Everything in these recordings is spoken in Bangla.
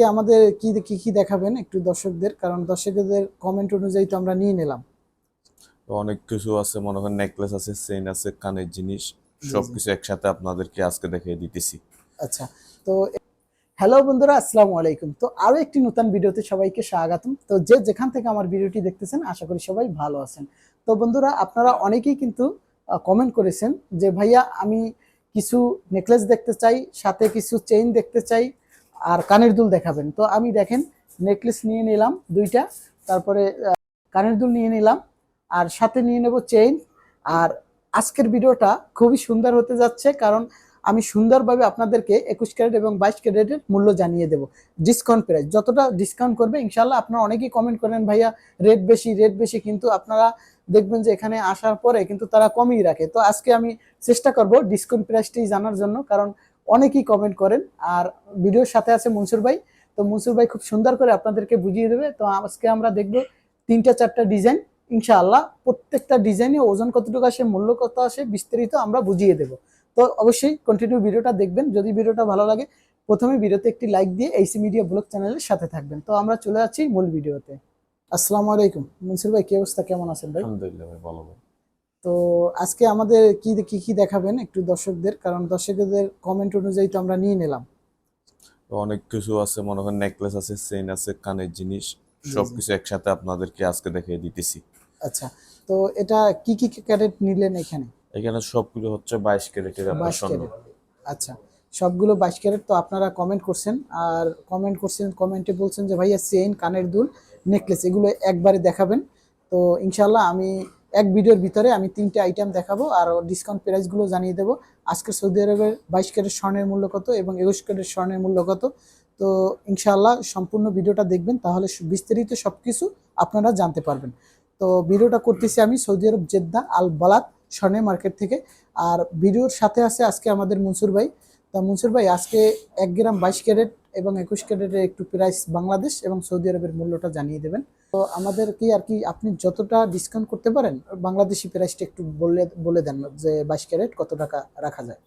আজকে আমাদের কি কি কি দেখাবেন একটু দর্শকদের? কারণ দর্শকদের কমেন্ট অনুযায়ী তো আমরা নিয়ে নিলাম। তো অনেক কিছু আছে মনে করেন নেকলেস আছে চেইন আছে কানের জিনিস সবকিছু একসাথে আপনাদেরকে আজকে দেখিয়ে দিতেছি। আচ্ছা তো হ্যালো বন্ধুরা আসসালামু আলাইকুম। তো আরও একটি নতুন ভিডিওতে সবাইকে স্বাগতম। তো যে যেখান থেকে আমার ভিডিওটি দেখতেছেন আশা করি সবাই ভালো আছেন। তো বন্ধুরা আপনারা অনেকেই কিন্তু কমেন্ট করেছেন যে ভাইয়া আমি কিছু নেকলেস দেখতে চাই সাথে কিছু চেইন দেখতে চাই আর কানের দুল দেখাবেন। তো আমি দেখেন নেকলেস নিয়ে নিলাম দুইটা, তারপরে কানের দুল নিয়ে নিলাম, আর সাথে নিয়ে নেব চেইন আর আজকের ভিডিওটা খুবই সুন্দর হতে যাচ্ছে, কারণ আমি সুন্দরভাবে আপনাদেরকে একুশ ক্যারেট এবং বাইশ ক্যারেটের মূল্য জানিয়ে দেবো। ডিসকাউন্ট প্রাইস যতটা ডিসকাউন্ট করবে ইনশাল্লাহ আপনারা অনেকেই কমেন্ট করেন, ভাইয়া রেট বেশি রেট বেশি। কিন্তু আপনারা দেখবেন যে এখানে আসার পরে কিন্তু তারা কমই রাখে। তো আজকে আমি চেষ্টা করব ডিসকাউন্ট প্রাইসটি জানার জন্য, কারণ অনেকেই কমেন্ট করেন। আর ভিডিওর সাথে আছে মনসুর ভাই। তো মনসুর ভাই খুব সুন্দর করে আপনাদেরকে বুঝিয়ে দেবে। তো আজকে আমরা দেখব তিনটা চারটা ডিজাইন ইনশাআল্লাহ প্রত্যেকটা ডিজাইনে ওজন কতটুকু আসে, মূল্য কত আসে, বিস্তারিত আমরা বুঝিয়ে দেব। তো অবশ্যই কন্টিনিউ ভিডিওটা দেখবেন। যদি ভিডিওটা ভালো লাগে, প্রথমে ভিডিওতে একটি লাইক দিয়ে এইসি মিডিয়া ব্লগ চ্যানেলের সাথে থাকবেন। তো আমরা চলে যাচ্ছি মূল ভিডিওতে। আসসালামু আলাইকুম। মনসুর ভাই, কি অবস্থা? কেমন আছেন ভাই? আলহামদুলিল্লাহ ভাই, ভালো ভাই। তো আজকে আমাদের কি কি কি দেখাবেন একটু দর্শকদের? কারণ দর্শকদের কমেন্ট অনুযায়ী তো আমরা নিয়ে নিলাম। তো অনেক কিছু আছে মনে করেন নেকলেস আছে চেইন আছে কানের জিনিস সবকিছু একসাথে আপনাদেরকে আজকে দেখিয়ে দিতেছি। আচ্ছা তো এটা কি কি ক্যারেট নিলেন এখানে? এখানে সবগুলো হচ্ছে বাইশ ক্যারেটের আপনার স্বর্ণ। আচ্ছা সবগুলো বাইশ ক্যারেট তো আপনারা কমেন্ট করছেন। আর কমেন্ট করছেন কমেন্টে বলছেন যে ভাইয়া চেইন কানের দুল নেকলেস এগুলো একবারে দেখাবেন। তো ইনশাল্লাহ আমি এক ভিডিওর ভিতরে আমি তিনটে আইটেম দেখাবো আর ডিসকাউন্ট প্রাইসগুলো জানিয়ে দেবো। আজকে সৌদি আরবের বাইশ ক্যারেট স্বর্ণের মূল্য কত এবং একুশ ক্যারেট স্বর্ণের মূল্য কত? তো ইনশাআল্লাহ সম্পূর্ণ ভিডিওটা দেখবেন, তাহলে বিস্তারিত সব কিছু আপনারা জানতে পারবেন। তো ভিডিওটা করতেছি আমি সৌদি আরব জেদ্দা আল বালাত স্বর্ণের মার্কেট থেকে। আর ভিডিওর সাথে আছে আজকে আমাদের মনসুর ভাই। তা মনসুর ভাই আজকে এক গ্রাম বাইশ ক্যারেট এবং একুশ ক্যারেটের একটু প্রাইস বাংলাদেশ এবং সৌদি আরবের মূল্যটা জানিয়ে দেবেন। তো আমাদের কি আর কি আপনি যতটা ডিসকাউন্ট করতে পারেন বাংলাদেশি প্রাইসটা একটু বলে বলে দেন যে বাইশ ক্যারেট কত টাকা রাখা যায়।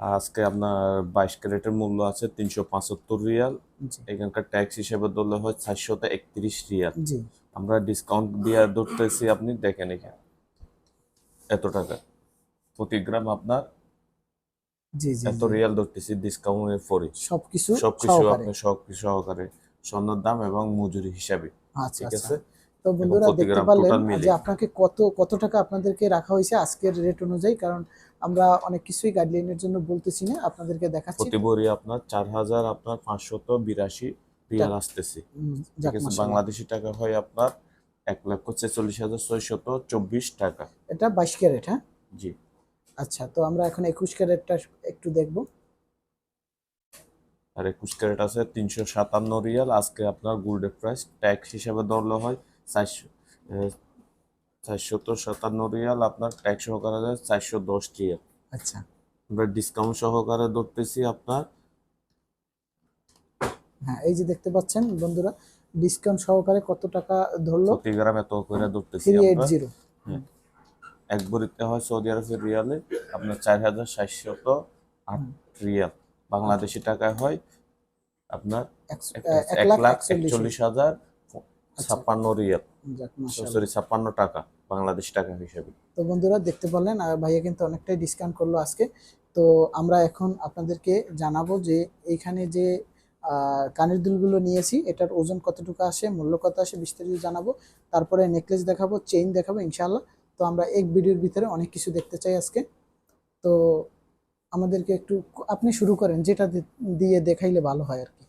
আজকে আপনার বাইশ ক্যারেটের মূল্য আছে তিনশো পঁচাত্তর রিয়াল। এখানকার ট্যাক্স হিসেবে ধরলে হয় চারশোতে একত্রিশ রিয়াল। জি। আমরা ডিসকাউন্ট দিয়ে ধরতেছি আপনি দেখেন এখানে এত টাকা। প্রতি গ্রাম আপনার জি জি এত রিয়াল ধরতেছি ডিসকাউন্টের পরে সবকিছু সবকিছু আপনি সবকিছু সহকারে স্বর্ণের দাম এবং মজুরি হিসাবে আচ্ছা ঠিক আচ্ছা। আছে? তো বন্ধুরা দেখতে পারলেন যে আপনাকে কত কত টাকা আপনাদেরকে রাখা হয়েছে আজকের রেট অনুযায়ী কারণ আমরা অনেক কিছুই গাইডলাইনের জন্য বলতেছি না আপনাদেরকে দেখাচ্ছি। প্রতি বড়ি আপনার চার হাজার আপনার পাঁচশত বিরাশি রিয়াল আসতেছে। বাংলাদেশি টাকা হয় আপনার এক লক্ষ ছেচল্লিশ হাজার ছয়শত চব্বিশ টাকা। এটা বাইশ ক্যারেট হ্যাঁ? জি। আচ্ছা তো আমরা এখন একুশ ক্যারেটটা একটু দেখব। আর একুশ ক্যারেট আছে তিনশো সাতান্ন রিয়াল। আজকে আপনার গোল্ডের প্রাইস ট্যাক্স হিসাবে ধরলে হয় চারশো চারশত সাতান্ন রিয়াল। আপনার ট্যাক্স সহকারে যায় চারশো দশ রিয়াল। আচ্ছা। আমরা ডিসকাউন্ট সহকারে ধরতেছি আপনার। হ্যাঁ এই যে দেখতে পাচ্ছেন বন্ধুরা ডিসকাউন্ট সহকারে কত টাকা ধরলো? প্রতি গ্রাম এত করে ধরতেছি থ্রি এইট জিরো এক ভরিতে হয় সৌদি আরবের রিয়ালে আপনার চার হাজার সাতশত আট রিয়াল। বাংলাদেশি টাকায় হয় আপনার এক লাখ একচল্লিশ একচল্লিশ হাজার ছাপ্পান্ন রিয়াল। সরি ছাপ্পান্ন টাকা বাংলাদেশি টাকা হিসেবে। তো বন্ধুরা দেখতে পারলেন ভাইয়া কিন্তু অনেকটাই ডিসকাউন্ট করল আজকে। তো আমরা এখন আপনাদেরকে জানাব যে এইখানে যে কানের দুলগুলো নিয়েছি এটার ওজন কতটুকু আসে মূল্য কত আসে বিস্তারিত জানাব। তারপরে নেকলেস দেখাবো চেইন দেখাবো ইনশাআল্লাহ। তো আমরা এক ভিডিওর ভিতরে অনেক কিছু দেখতে চাই আজকে। তো আমাদেরকে একটু আপনি শুরু করেন যেটা দিয়ে দেখাইলে ভালো হয় আর কি।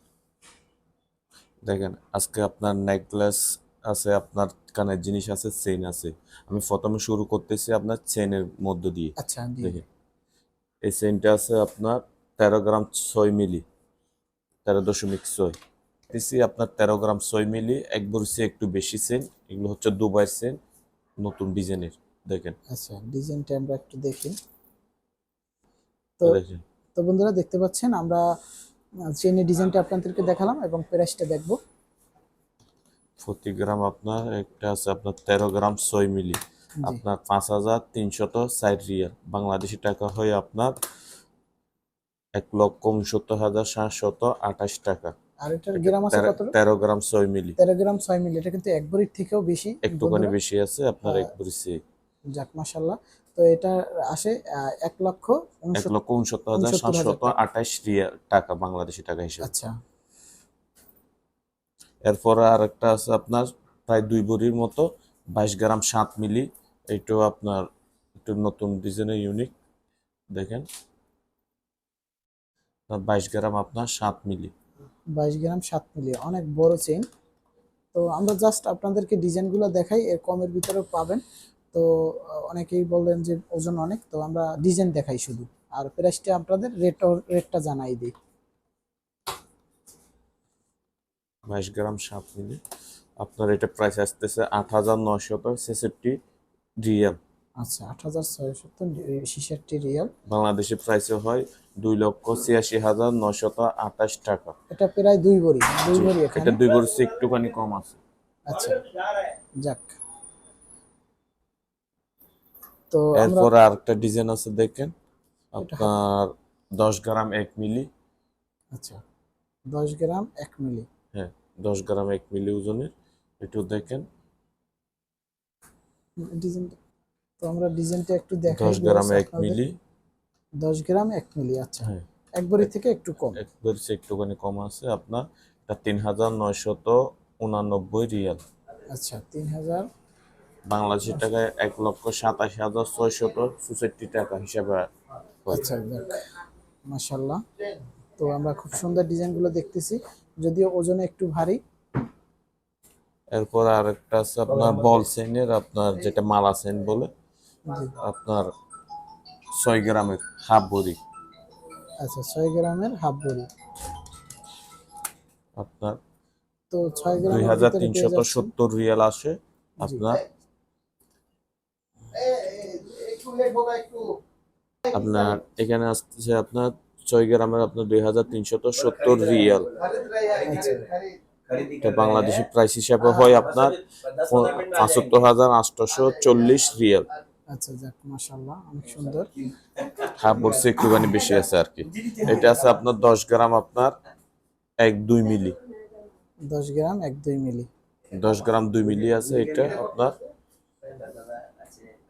দেখেন আজকে আপনার নেকলেস আছে আপনার কানের জিনিস আছে চেইন আছে। আমি প্রথমে শুরু করতেছি আপনার চেইনের মধ্য দিয়ে। আচ্ছা দেখেন এই চেইনটা আছে আপনার তেরো গ্রাম ছয় মিলি তেরো দশমিক ছয়। দিছি আপনার তেরো গ্রাম ছয় মিলি এক বড়ছি একটু বেশি চেন এগুলো হচ্ছে দুবাই চেন নতুন ডিজাইনের দেখেন। আচ্ছা ডিজাইনটা আমরা একটু দেখি। তো দেখেন। তো বন্ধুরা দেখতে পাচ্ছেন আমরা চেনের ডিজাইনটা আপনাদেরকে দেখালাম এবং প্রাইসটা দেখব। প্রতি গ্রাম আপনার একটা আছে আপনার তেরো গ্রাম ছয় মিলি। আপনার পাঁচ হাজার তিনশত ষাট রিয়াল। বাংলাদেশি টাকা হয় আপনার এক লক্ষ উনসত্তর হাজার সাতশত আঠাশ টাকা। আর এটার গ্রাম আছে কত তেরো গ্রাম ছয় মিলি। তেরো গ্রাম ছয় মিলি। এটা কিন্তু এক ভরির থেকেও বেশি একটুখানি বেশি আছে আপনার হ্যাঁ। এক ভরি সে। যাক মাসাল্লাহ তো এটা আসে এক লক্ষ এক লক্ষ উনসত্তর হাজার সাতশত টাকা। আঠাশ টাকা বাংলাদেশি টাকা হিসেবে। আচ্ছা। এরপরে আর একটা আছে আপনার প্রায় দুই ভরির মতো বাইশ গ্রাম সাত মিলি। এইটাও আপনার একটু নতুন ডিজাইনের ইউনিক দেখেন। বাইশ গ্রাম আপনার সাত মিলি। বাইশ গ্রাম, সাত মিলি অনেক বড় চেইন তো আমরা জাস্ট আপনাদেরকে ডিজাইনগুলো দেখাই, এর কমের ভিতরেও পাবেন। তো অনেকেই বললেন যে ওজন অনেক, তো আমরা ডিজাইন দেখাই শুধু। আর প্রাইসটা আপনাদের রেট রেটটা জানাই দিই। বাইশ গ্রাম, সাত মিলি আপনার এটা প্রাইস আসতেছে আট হাজার নয়শত ছেষট্টি রিয়াল আচ্ছা আট হাজার ছয়শত ছিষট্টি রিয়াল। বাংলাদেশি প্রাইসে হয় দুই লক্ষ ছিয়াশি হাজার নয়শত আঠাশ টাকা। এটা প্রায় দুই ভরি দুই ভরি এটা দুই বছর একটুখানি কম আছে। আচ্ছা যাক। তো এরপরে আরেকটা ডিজাইন আছে দেখেন। আপনার দশ গ্রাম এক মিলি। আচ্ছা দশ গ্রাম এক মিলি। হ্যাঁ দশ গ্রাম এক মিলি ওজনের। একটু দেখেন। ডিজাইনটা তো আমরা ডিজাইনটা একটু দেখাই দশ গ্রাম viewers এক মিলি। দশ গ্রাম এক মিলি আচ্ছা। হ্যাঁ। এক ভরি থেকে একটু কম। একবার সে একটুখানি কম আছে। আপনার এটা তিন হাজার নয়শত উনানব্বই রিয়াল। আচ্ছা তিন হাজার। বাংলাদেশি টাকায় এক লক্ষ সাতাশ হাজার ছয়শত চৌষট্টি টাকা হিসাবে আচ্ছা যাক মাশাল্লাহ তো আমরা খুব সুন্দর ডিজাইনগুলো দেখতেছি। যদিও ওজনে একটু ভারী। এরপর আরেকটা আছে আপনার বল সেনের আপনার যেটা মালা সেন বলে। আপনার ছয় গ্রামের হাফ ভরি আচ্ছা ছয় গ্রামের হাফ ভরি আপনার তো ছয় গ্রাম দুই হাজার তিনশত সত্তর রিয়াল আসে। আপনার আপনার এখানে আসতেছে আপনার ছয় গ্রামের আপনার দুই হাজার তিনশত সত্তর রিয়াল। এটা বাংলাদেশি প্রাইস হিসাবে হয় আপনার পঁচাত্তর হাজার আটশোশো চল্লিশ রিয়াল। আচ্ছা যাক মাশাল্লাহ অনেক সুন্দর। হাফ বলছে একটুখানি বেশি আছে আর কি। এটা আছে আপনার দশ গ্রাম আপনার এক দুই মিলি। দশ গ্রাম এক দুই মিলি। দশ গ্রাম দুই মিলি আছে এটা আপনার।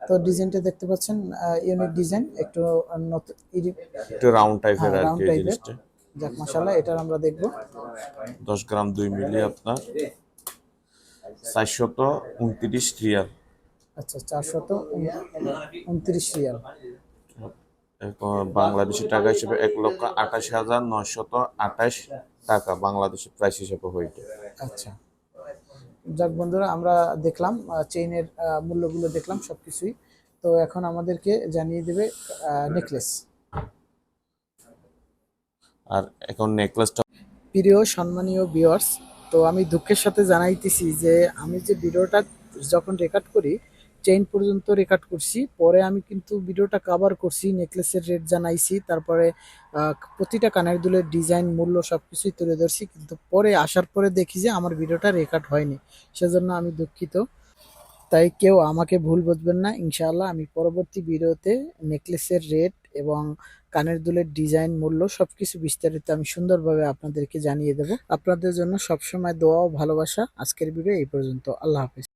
তো ডিজাইনটা দেখতে পাচ্ছেন ইউনিক ডিজাইন একটু একটু রাউন্ড টাইপের হ্যাঁ, আর কি জিনিসটা। যাক মাশাল্লাহ এটার আমরা দেখব। দশ গ্রাম দুই মিলি আপনার। চারশত উনত্রিশ রিয়াল। আচ্ছা চারশত উনত্রিশ রিয়াল। এখন বাংলাদেশি টাকা হিসেবে এক লক্ষ আঠাশ হাজার নয়শত আঠাশ টাকা বাংলাদেশি প্রাইস হিসেবে হইতে। আচ্ছা। যাক বন্ধুরা আমরা দেখলাম চেইনের মূল্যগুলো দেখলাম সবকিছুই। তো এখন আমাদেরকে জানিয়ে দেবে নেকলেস আর এখন নেকলেসটা প্রিয় সম্মানীয় ভিউয়ার্স তো আমি দুঃখের সাথে জানাইতেছি যে আমি যে ভিডিওটা যখন রেকর্ড করি চেইন পর্যন্ত রেকর্ড করছি। পরে আমি কিন্তু ভিডিওটা কভার করছি নেকলেসের রেট জানাইছি, তারপরে প্রতিটা কানের দুলের ডিজাইন মূল্য সব কিছুই তুলে ধরছি, কিন্তু পরে আসার পরে দেখি যে আমার ভিডিওটা রেকর্ড হয়নি। সেজন্য আমি দুঃখিত। তাই কেউ আমাকে ভুল বুঝবেন না। ইনশাআল্লাহ আমি পরবর্তী ভিডিওতে নেকলেসের রেট এবং কানের দুলের ডিজাইন মূল্য সব কিছু বিস্তারিত আমি সুন্দরভাবে আপনাদেরকে জানিয়ে দেব। আপনাদের জন্য সবসময় দোয়া ও ভালোবাসা। আজকের ভিডিও এই পর্যন্ত। আল্লাহ হাফিজ।